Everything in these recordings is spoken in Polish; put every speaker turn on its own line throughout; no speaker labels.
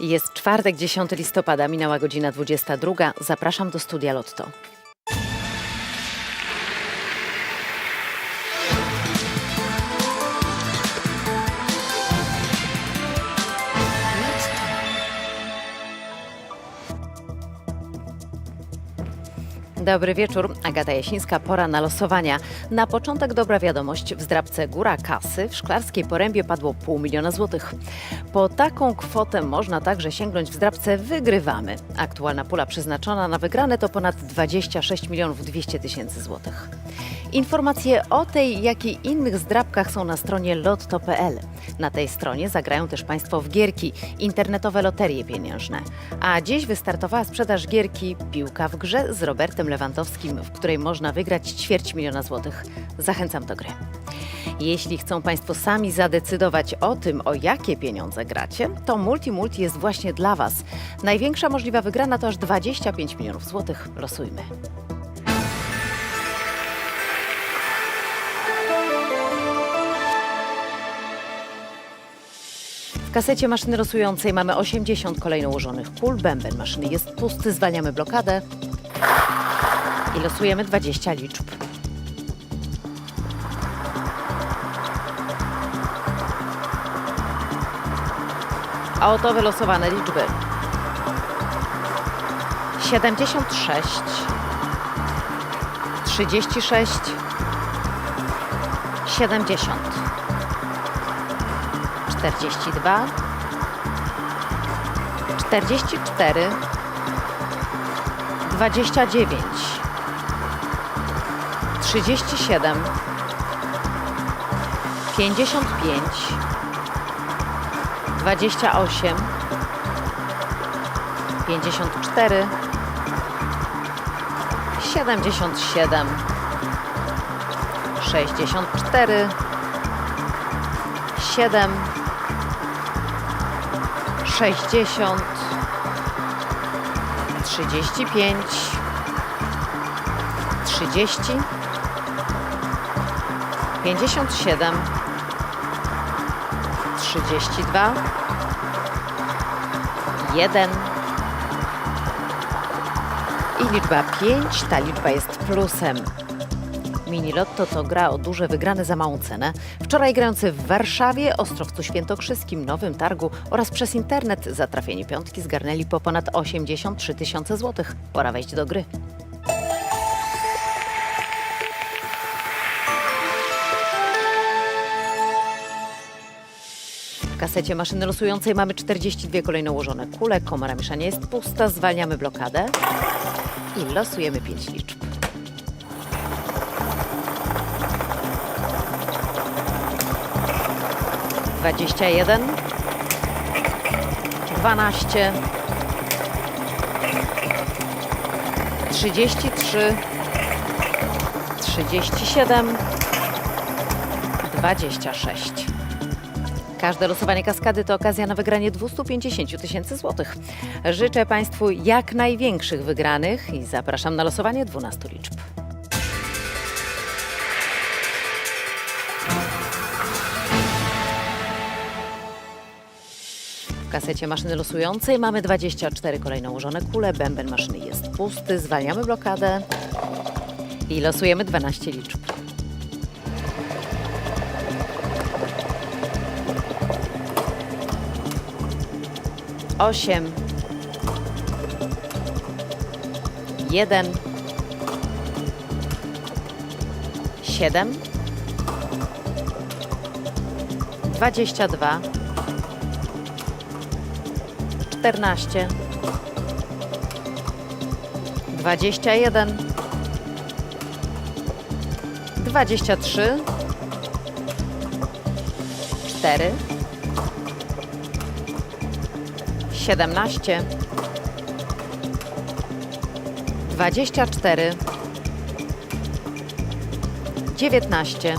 Jest czwartek, 10 listopada, minęła godzina 22. Zapraszam do studia Lotto. Dobry wieczór, Agata Jasińska, pora na losowania. Na początek dobra wiadomość, w zdrabce Góra Kasy w Szklarskiej Porębie padło pół miliona złotych. Po taką kwotę można także sięgnąć w zdrabce Wygrywamy. Aktualna pula przeznaczona na wygrane to ponad 26 milionów 200 tysięcy złotych. Informacje o tej, jak i innych zdrabkach są na stronie lotto.pl. Na tej stronie zagrają też Państwo w gierki, internetowe loterie pieniężne. A dziś wystartowała sprzedaż gierki Piłka w grze z Robertem Lewandowskim, w której można wygrać ćwierć miliona złotych. Zachęcam do gry. Jeśli chcą Państwo sami zadecydować o tym, o jakie pieniądze gracie, to Multi Multi jest właśnie dla Was. Największa możliwa wygrana to aż 25 milionów złotych. Losujmy. W kasecie maszyny losującej mamy 80 kolejno ułożonych kul. Bęben maszyny jest pusty, zwalniamy blokadę i losujemy 20 liczb. A oto wylosowane liczby. 76 36 70 42 44 29 37 55 28 54 77 64 7 60 35 30 57 32 1 i liczba 5. Ta liczba jest plusem. Mini Lotto to gra o duże wygrane za małą cenę. Wczoraj grający w Warszawie, Ostrowcu Świętokrzyskim, Nowym Targu oraz przez internet za trafienie piątki zgarnęli po ponad 83 tysiące złotych. Pora wejść do gry. W kasecie maszyny losującej mamy 42 kolejno ułożone kule. Komora mieszania jest pusta. Zwalniamy blokadę i losujemy 5 liczb. Dwadzieścia jeden, dwanaście, trzydzieści trzy, trzydzieści siedem, dwadzieścia sześć. Każde losowanie kaskady to okazja na wygranie 250 tysięcy złotych. Życzę Państwu jak największych wygranych i zapraszam na losowanie 12 liczb. Kasecie maszyny losującej mamy 24 kolejno ułożone kule. Bęben maszyny jest pusty. Zwalniamy blokadę i losujemy 12 liczb. Osiem, jeden, siedem, dwadzieścia dwa, czternaście, dwadzieścia jeden, dwadzieścia trzy, cztery, siedemnaście, dwadzieścia cztery, dziewiętnaście,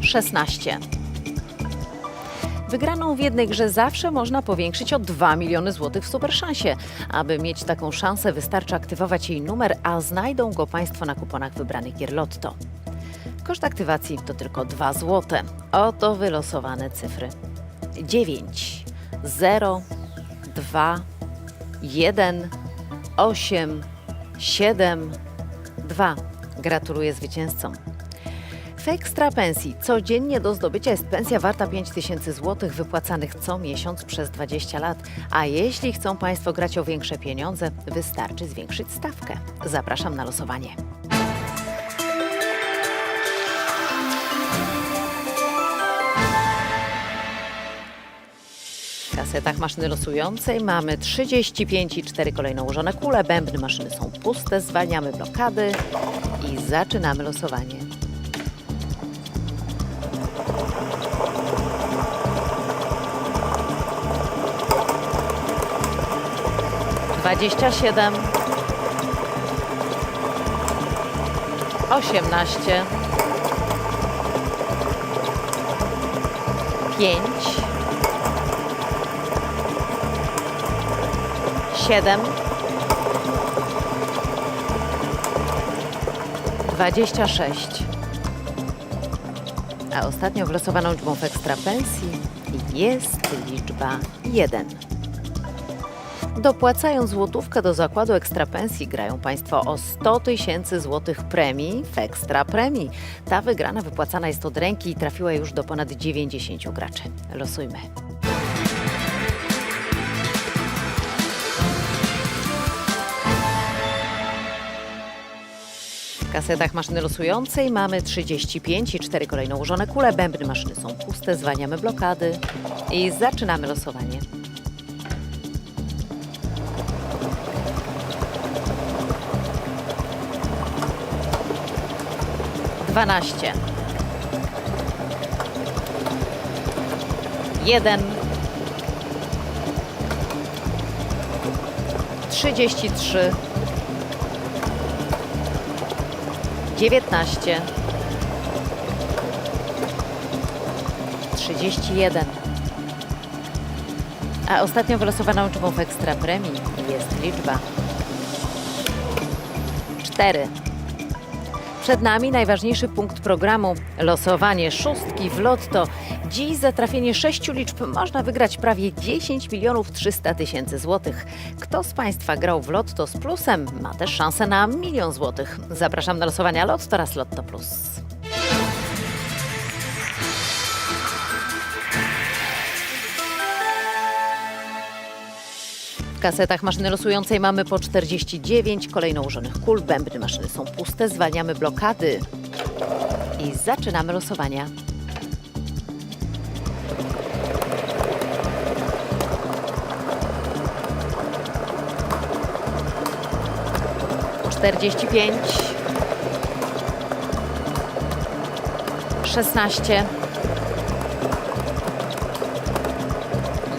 szesnaście. Wygraną w jednej grze zawsze można powiększyć o 2 miliony złotych w Superszansie. Aby mieć taką szansę, wystarczy aktywować jej numer, a znajdą go Państwo na kuponach wybranych gier Lotto. Koszt aktywacji to tylko 2 złote. Oto wylosowane cyfry. 9, 0, 2, 1, 8, 7, 2. Gratuluję zwycięzcom. Ekstra pensji codziennie do zdobycia jest pensja warta 5000 zł wypłacanych co miesiąc przez 20 lat. A jeśli chcą Państwo grać o większe pieniądze, wystarczy zwiększyć stawkę. Zapraszam na losowanie. Kasetach maszyny losującej mamy 35 i 4 kolejno ułożone kule. Bębny maszyny są puste. Zwalniamy blokady i zaczynamy losowanie. 27, 18, 5, 7, 26. A ostatnią wlosowaną liczbą w ekstrapensji jest liczba 1. Dopłacają złotówkę do zakładu ekstrapensji, grają Państwo o 100 tysięcy złotych premii w ekstra premii. Ta wygrana wypłacana jest od ręki i trafiła już do ponad 90 graczy. Losujmy. kasetach maszyny losującej mamy 35 i 4 kolejno ułożone kule. Bębny maszyny są puste, zwalniamy blokady i zaczynamy losowanie. Dwanaście. Jeden. Trzydzieści trzy. dziewiętnaście, trzydzieści jeden. A ostatnią wylosowaną liczbą w ekstra premii jest liczba cztery. Przed nami najważniejszy punkt programu losowanie szóstki w lotto. Dziś za trafienie sześciu liczb można wygrać prawie 10 milionów 300 tysięcy złotych. Kto z Państwa grał w lotto z plusem, ma też szansę na milion złotych. Zapraszam na losowania Lotto oraz Lotto Plus. W kasetach maszyny losującej mamy po 49 kolejno ułożonych kul. Bębny maszyny są puste, zwalniamy blokady i zaczynamy losowania. Czterdzieści pięć, szesnaście,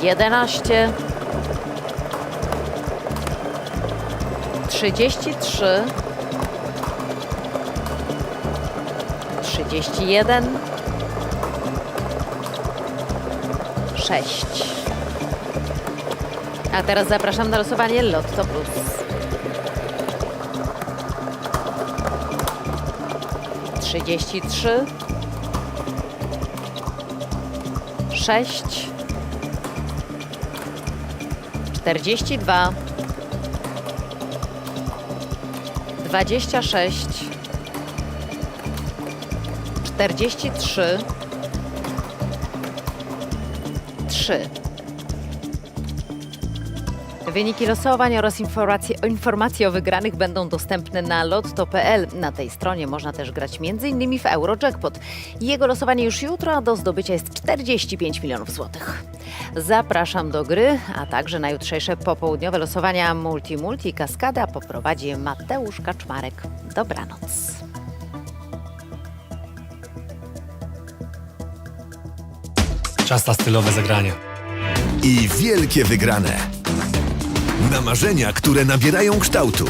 jedenaście. 33 31 6 A teraz zapraszam na losowanie Lotto Plus. Trzydzieści trzy, sześć, czterdzieści dwa. 26 43 3 Wyniki losowań oraz informacje, informacje o wygranych będą dostępne na lotto.pl. Na tej stronie można też grać m.in. w Eurojackpot. Jego losowanie już jutro, a do zdobycia jest 45 milionów złotych. Zapraszam do gry, a także na jutrzejsze popołudniowe losowania Multi Multi Kaskada poprowadzi Mateusz Kaczmarek. Dobranoc.
Czas na stylowe zagrania.
i wielkie wygrane. Na marzenia, które nabierają kształtu.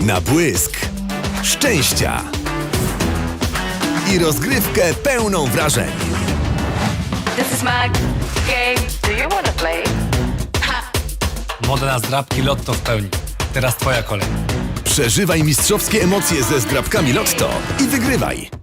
Na błysk szczęścia i rozgrywkę pełną wrażeń.
This is my game. Do you wanna play?
Moda na zdrabki Lotto w pełni. Teraz twoja kolej.
Przeżywaj mistrzowskie emocje ze zgrabkami Lotto i wygrywaj.